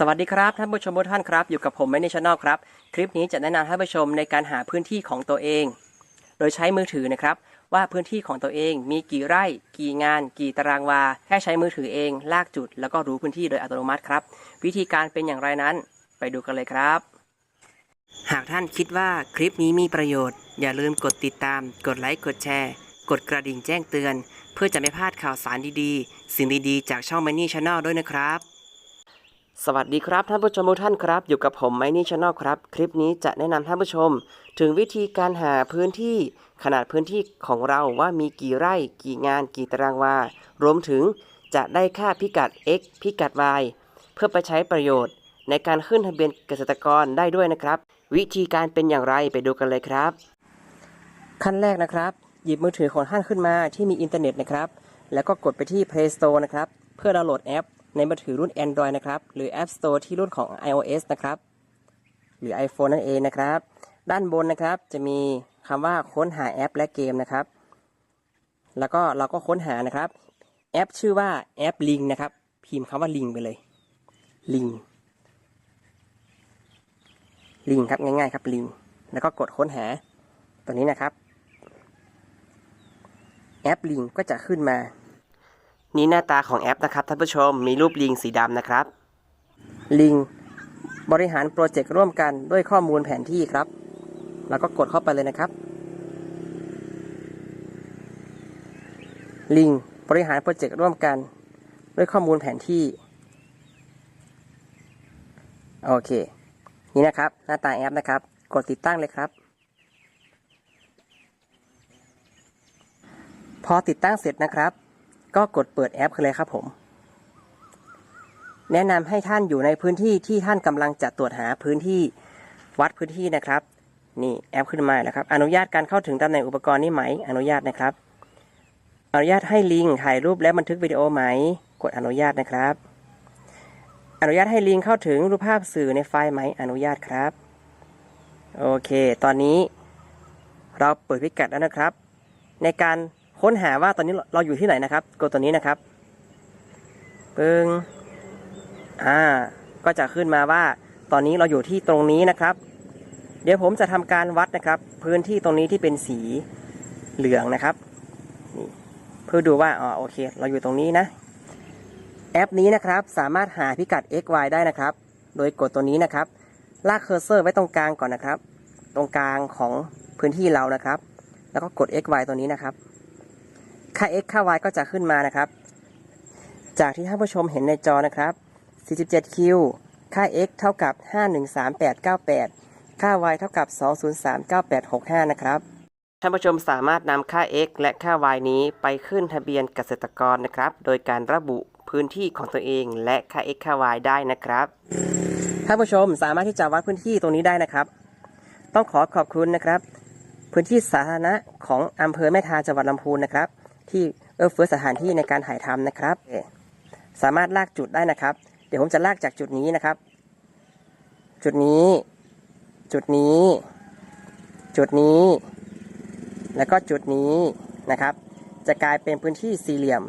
สวัสดีครับท่านผู้ชมทุกท่านครับ อยู่กับผมไม่ในช anel ครับคลิปนี้จะแนะนำให้ผู้ชมในการหาพื้นที่ของตัวเอง โดยใช้มือถือนะครับ ว่าพื้นที่ของตัวเองมีกี่ไร่ กี่งาน กี่ตารางวา แค่ใช้มือถือเอง ลากจุด แล้วก็รู้พื้นที่โดยอัตโนมัติครับ วิธีการเป็นอย่างไรนั้น ไปดูกันเลยครับ หากท่านคิดว่าคลิปนี้มีประโยชน์ อย่าลืมกดติดตาม กดไลค์กดแชร์ กดกระดิ่งแจ้งเตือน เพื่อจะไม่พลาดข่าวสารดีๆ สิ่งดีๆ จากช่อง m ม n นี่ช n แนลด้วยนะครับ สวัสดีครับท่านผู้ชมทุกท่านครับ อยู่กับผมไมนี่ช n แนลครับ คลิปนี้จะแนะนำท่านผู้ชม ถึงวิธีการหาพื้นที่ขนาดพื้นที่ของเราว่ามีกี่ไร่ กี่งาน กี่ตารางวา รวมถึงจะได้ค่าพิกัด x พิกัด y เพื่อไปใช้ประโยชน์ ในการขึ้นทะเบียนเกษตรกรได้ด้วยนะครับ วิธีการเป็นอย่างไรไปดูกันเลยครับ ขั้นแรกนะครับ หยิบมือถือของท่านขึ้นมาที่มีอินเทอร์เน็ตนะครับแล้วก็กดไปที่ Play Store นะครับเพื่อดาวน์โหลดแอป ในมือถือรุ่น Android นะครับ หรือ App Store ที่รุ่นของ iOS นะครับ หรือ iPhone นั่นเองนะครับ ด้านบนนะครับจะมีคำว่าค้นหาแอปและเกมนะครับ แล้วก็เราก็ค้นหานะครับ แอปชื่อว่าแอปลิงนะครับ พิมพ์คำว่าลิงไปเลยลิงลิงครับง่ายๆครับลิงแล้วก็กดค้นหาตัวนี้นะครับ แอปลิงก็จะขึ้นมา นี่หน้าตาของแอปนะครับท่านผู้ชมมีรูปลิงสีดำนะครับ ลิง บริหารโปรเจกต์ร่วมกันด้วยข้อมูลแผนที่ครับแล้วก็กดเข้าไปเลยนะครับ ลิง บริหารโปรเจกต์ร่วมกัน ด้วยข้อมูลแผนที่ โอเค นี่นะครับ หน้าตาแอปนะครับ กดติดตั้งเลยครับ พอติดตั้งเสร็จนะครับ ก็กดเปิดแอปเลยครับผม แนะนำให้ท่านอยู่ในพื้นที่ที่ท่านกำลังจะตรวจหาพื้นที่วัดพื้นที่นะครับ นี่แอปขึ้นมาแล้วครับ อนุญาตการเข้าถึงตำแหน่งอุปกรณ์นี่ไหม อนุญาตนะครับ อนุญาตให้ลิงถ่ายรูปและบันทึกวิดีโอไหม กดอนุญาตนะครับ อนุญาตให้ลิงเข้าถึงรูปภาพสื่อในไฟล์ไหม อนุญาตครับ โอเค ตอนนี้เราเปิดพิกัดแล้วนะครับ ในการ ค้นหาว่าตอนนี้เราอยู่ที่ไหนนะครับ กดตัวนี้นะครับปึ้งอ่า ก็จะขึ้นมาว่าตอนนี้เราอยู่ที่ตรงนี้นะครับ เดี๋ยวผมจะทำการวัดนะครับ พื้นที่ตรงนี้ที่เป็นสีเหลืองนะครับนี่เพื่อดูว่าอ๋อโอเค เราอยู่ตรงนี้นะ แอปนี้นะครับ สามารถหาพิกัด x y ได้นะครับ โดยกดตัวนี้นะครับ ลากเคอร์เซอร์ไว้ตรงกลางก่อนนะครับ ตรงกลางของพื้นที่เรานะครับ แล้วก็กด x y ตัวนี้นะครับ ค่า x ค่า y ก็จะขึ้นมานะครับ จากที่ท่านผู้ชมเห็นในจอนะครับ 47Q ค่า x เท่ากับ 513.898 ค่า y เท่ากับ 203.9865 นะครับ ท่านผู้ชมสามารถนำค่า x และค่า y นี้ไปขึ้นทะเบียนเกษตรกรนะครับ โดยการระบุพื้นที่ของตัวเองและค่า x ค่า y ได้นะครับ ท่านผู้ชมสามารถที่จะวัดพื้นที่ตรงนี้ได้นะครับ ต้องขอขอบคุณนะครับ พื้นที่สาธารณะของอำเภอแม่ทาจังหวัดลำพูนนะครับ ที่เอื้อเฟื้อสถานที่ในการถ่ายทำนะครับ สามารถลากจุดได้นะครับ เดี๋ยวผมจะลากจากจุดนี้นะครับ จุดนี้ จุดนี้ จุดนี้ แล้วก็จุดนี้นะครับ จะกลายเป็นพื้นที่สี่เหลี่ยม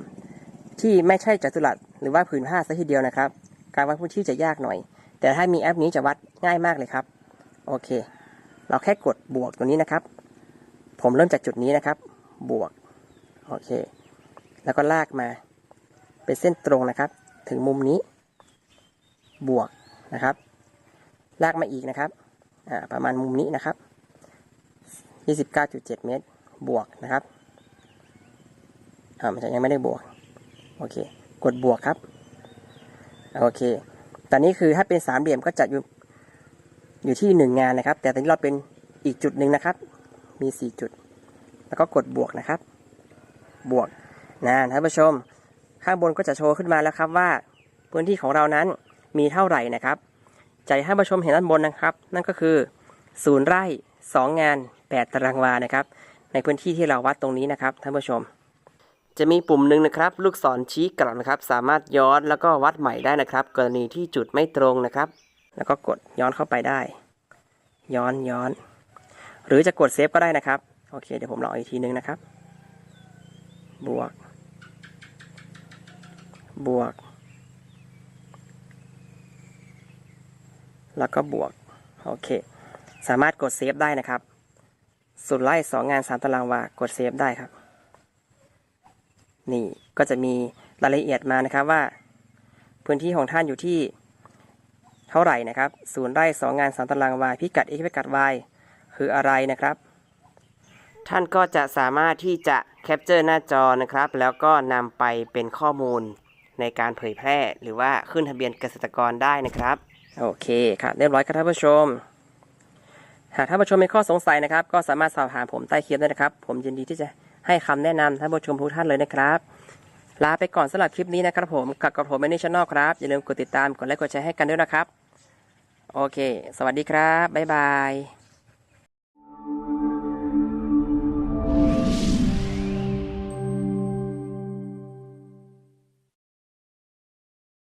ที่ไม่ใช่จัตุรัสหรือว่าผืนผ้าซะทีเดียวนะครับ การวัดพื้นที่จะยากหน่อย แต่ถ้ามีแอปนี้จะวัดง่ายมากเลยครับ โอเค เราแค่กดบวกตัวนี้นะครับ ผมเริ่มจากจุดนี้นะครับ บวก โอเค แล้วก็ลากมา เป็นเส้นตรงนะครับ ถึงมุมนี้ บวกนะครับ ลากมาอีกนะครับ อ่า ประมาณมุมนี้นะครับ 29.7 เมตร บวกนะครับ อ่า มันจะยังไม่ได้บวก โอเค กดบวกครับ โอเค ตอนนี้คือถ้าเป็นสามเหลี่ยมก็จะอยู่ อยู่ที่หนึ่งงานนะครับ แต่ตอนนี้เราเป็นอีกจุดหนึ่งนะครับ มีสี่จุด แล้วก็กดบวกนะครับ บวกนะท่านผู้ชม ข้างบนก็จะโชว์ขึ้นมาแล้วครับว่า พื้นที่ของเรานั้นมีเท่าไหร่นะครับใจให้ผู้ชมเห็นด้านบนนะครับ นั่นก็คือศูนย์ไร่สองงานแปดตารางวานะครับ ในพื้นที่ที่เราวัดตรงนี้นะครับท่านผู้ชม จะมีปุ่มหนึ่งนะครับ ลูกศรชี้กลับนะครับ สามารถย้อนแล้วก็วัดใหม่ได้นะครับ กรณีที่จุดไม่ตรงนะครับ แล้วก็กดย้อนเข้าไปได้ ย้อนย้อน หรือจะกดเซฟก็ได้นะครับ โอเค เดี๋ยวผมลองอีกทีนึงนะครับ บวก บวก แล้วก็บวก โอเค สามารถกดเซฟได้นะครับ สุดไล่สองงานสามตารางวากดเซฟได้ครับ นี่ก็จะมีรายละเอียดมานะครับว่า พื้นที่ของท่านอยู่ที่เท่าไหร่นะครับศูนย์ไร่สองงานสามตารางวาพิกัด x พิกัด y คืออะไรนะครับ ท่านก็จะสามารถที่จะ แคปเจอร์หน้าจอนะครับ แล้วก็นำไปเป็นข้อมูลในการเผยแพร่ หรือว่าขึ้นทะเบียนเกษตรกรได้นะครับ โอเคครับเรียบร้อยครับท่านผู้ชม หากท่านผู้ชมมีข้อสงสัยนะครับ ก็สามารถสอบถามผมใต้คลิปได้นะครับ ผมยินดีที่จะให้คำแนะนำท่านผู้ชมทุกท่านเลยนะครับลาไปก่อนสำหรับคลิปนี้นะครับผมกับกับผมแมนนี่ช n น l ครับ อย่าลืมกดติดตาม กดไลค์ กดแชร์ให้กันด้วยนะครับ โอเค สวัสดีครับ บ๊ายบาย